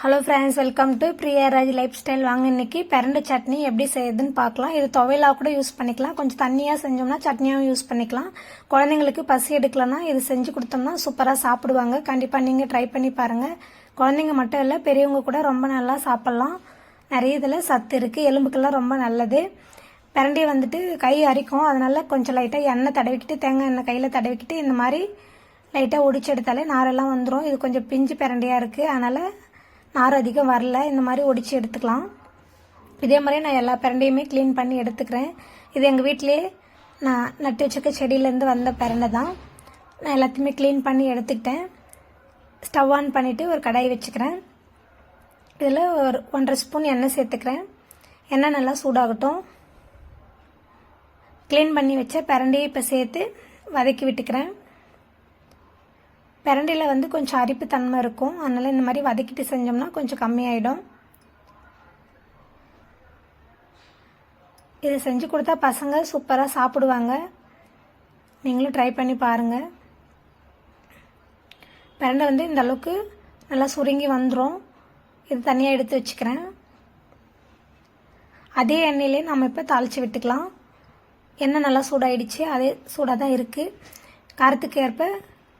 Hello friends welcome to Priyaraj lifestyle வாங்க இன்னைக்கு பிரண்டை சட்னி எப்படி செய்யுதுன்னு பார்க்கலாம். இது துவையலாக கூட யூஸ் பண்ணிக்கலாம். கொஞ்சம் தண்ணியாக செஞ்சோம்னா சட்னியாகவும் யூஸ் பண்ணிக்கலாம். குழந்தைங்களுக்கு பசி எடுக்கலன்னா இது செஞ்சு கொடுத்தோம்னா சூப்பராக சாப்பிடுவாங்க. கண்டிப்பாக நீங்கள் ட்ரை பண்ணி பாருங்கள் குழந்தைங்க மட்டும் இல்லை பெரியவங்க கூட ரொம்ப நல்லா சாப்பிட்லாம். நிறைய இதில் சத்து இருக்குது எலும்புக்கெல்லாம் ரொம்ப நல்லது. பிரண்டி வந்துட்டு கை அரிக்கும். அதனால கொஞ்சம் லைட்டாக எண்ணெய் தடவிக்கிட்டு தேங்காய் எண்ணெய் கையில் தடவிக்கிட்டு இந்த மாதிரி லைட்டாக ஒடிச்சு எடுத்தாலே நாரெல்லாம் வந்துடும் இது கொஞ்சம் பிஞ்சு பிரண்டியாக இருக்குது அதனால் நார் அதிகம் வரல. இந்த மாதிரி ஒடிச்சு எடுத்துக்கலாம். இதே மாதிரி நான் எல்லா பிரண்டையுமே க்ளீன் பண்ணி எடுத்துக்கிறேன். இது எங்கள் வீட்டிலே நான் நட்டு வச்சுக்க செடியிலேருந்து வந்த பிரண்டை தான். நான் எல்லாத்தையுமே க்ளீன் பண்ணி எடுத்துக்கிட்டேன். ஸ்டவ் ஆன் பண்ணிவிட்டு ஒரு கடாய் வச்சுக்கிறேன். இதில் ஒரு ஒன்றரை ஸ்பூன் எண்ணெய் சேர்த்துக்கிறேன். எண்ணெய் நல்லா சூடாகட்டும். க்ளீன் பண்ணி வச்ச பிரண்டையை இப்போ சேர்த்து வதக்கி விட்டுக்கிறேன். பிரண்டையில் வந்து கொஞ்சம் அரிப்பு தன்மை இருக்கும். அதனால் இந்த மாதிரி வதக்கிட்டு செஞ்சோம்னா கொஞ்சம் கம்மியாயிடும். இதை செஞ்சு கொடுத்தா பசங்க சூப்பராக சாப்பிடுவாங்க. நீங்களும் ட்ரை பண்ணி பாருங்கள் பிரண்டை வந்து இந்த அளவுக்கு நல்லா சுருங்கி வந்துடும் இது தனியாக எடுத்து வச்சுக்கிறேன். அதே எண்ணெயிலே நம்ம இப்போ தாளித்து விட்டுக்கலாம். எண்ணெய் நல்லா சூடாயிடுச்சு. அதே சூடாக தான் இருக்குது காரத்துக்கு ஏற்ப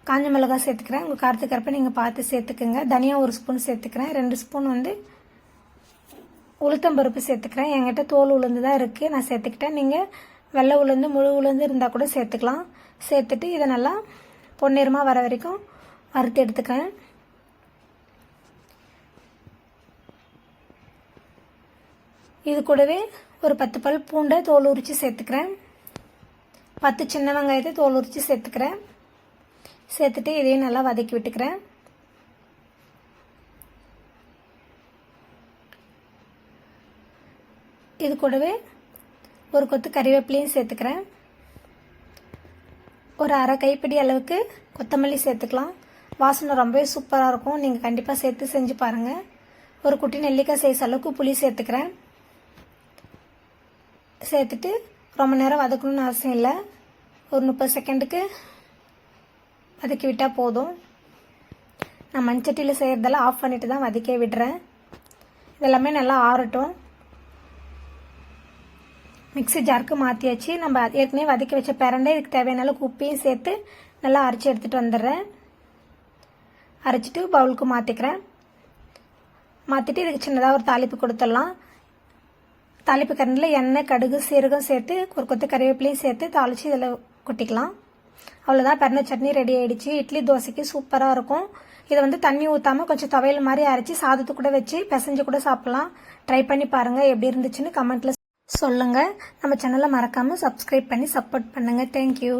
காஞ்ச மிளகாய் சேர்த்துக்கிறேன். உங்கள் காரத்துக்கரப்ப நீங்கள் பார்த்து சேர்த்துக்குங்க. தனியாக ஒரு ஸ்பூன் சேர்த்துக்கிறேன். ரெண்டு ஸ்பூன் வந்து உளுத்தம்பருப்பு சேர்த்துக்கிறேன். என்கிட்ட தோல் உளுந்து தான் இருக்குது நான் சேர்த்துக்கிட்டேன். நீங்கள் வெள்ளை உளுந்து முழு உளுந்து இருந்தால் கூட சேர்த்துக்கலாம். சேர்த்துட்டு இதை நல்லா பொன்னிறமாக வர வரைக்கும் வறுத்து எடுத்துக்கிறேன். இது கூடவே ஒரு பத்து பல் பூண்டை தோல் உரித்து சேர்த்துக்கிறேன். பத்து சின்ன வெங்காயத்தை தோல் உரித்து சேர்த்துக்கிறேன். சேர்த்துட்டு இதையும் நல்லா வதக்கி விட்டுக்கிறேன். இது கூடவே ஒரு கொத்து கறிவேப்பிலையும் சேர்த்துக்கிறேன். ஒரு அரை கைப்பிடி அளவுக்கு கொத்தமல்லி சேர்த்துக்கலாம். வாசனை ரொம்பவே சூப்பராக இருக்கும். நீங்கள் கண்டிப்பாக சேர்த்து செஞ்சு பாருங்கள் ஒரு குட்டி நெல்லிக்காய் சைஸ் அளவுக்கு புளி சேர்த்துக்கிறேன். சேர்த்துட்டு ரொம்ப நேரம் வதக்கணும்னு அவசியம் இல்லை. ஒரு முப்பது செகண்டுக்கு வதக்கி விட்டால் போதும். நான் மண்சட்டியில் செய்கிறதெல்லாம் ஆஃப் பண்ணிட்டு தான் வதக்கே விடுறேன். இதெல்லாமே நல்லா ஆறட்டும். மிக்ஸி ஜாருக்கு மாற்றியாச்சு நம்ம ஏற்கனவே வதக்கி வச்ச பிரண்டை இதுக்கு தேவையான அளவுக்கு உப்பையும் சேர்த்து நல்லா அரைச்சி எடுத்துகிட்டு வந்துடுறேன். அரைச்சிட்டு பவுலுக்கு மாற்றிக்கிறேன் மாற்றிட்டு இதுக்கு சின்னதாக ஒரு தாளிப்பு கொடுத்துடலாம். தாளிப்பு கரண்டில் எண்ணெய் கடுகு சீரகம் சேர்த்து ஒரு கொத்து கறிவேப்பிலையும் சேர்த்து தாளித்து இதில் கொட்டிக்கலாம். அவ்வளோதான் பெருந்த சட்னி ரெடி ஆயிடுச்சு. இட்லி தோசைக்கு சூப்பராக இருக்கும். இதை வந்து தண்ணி ஊற்றாமல் கொஞ்சம் துவையல் மாதிரி அரைச்சி சாதத்து கூட வச்சு பிசைஞ்சு கூட சாப்பிட்லாம். ட்ரை பண்ணி பாருங்கள் எப்படி இருந்துச்சுன்னு கமெண்ட்டில் சொல்லுங்கள் நம்ம சேனலை மறக்காமல் சப்ஸ்கிரைப் பண்ணி சப்போர்ட் பண்ணுங்கள் தேங்க்யூ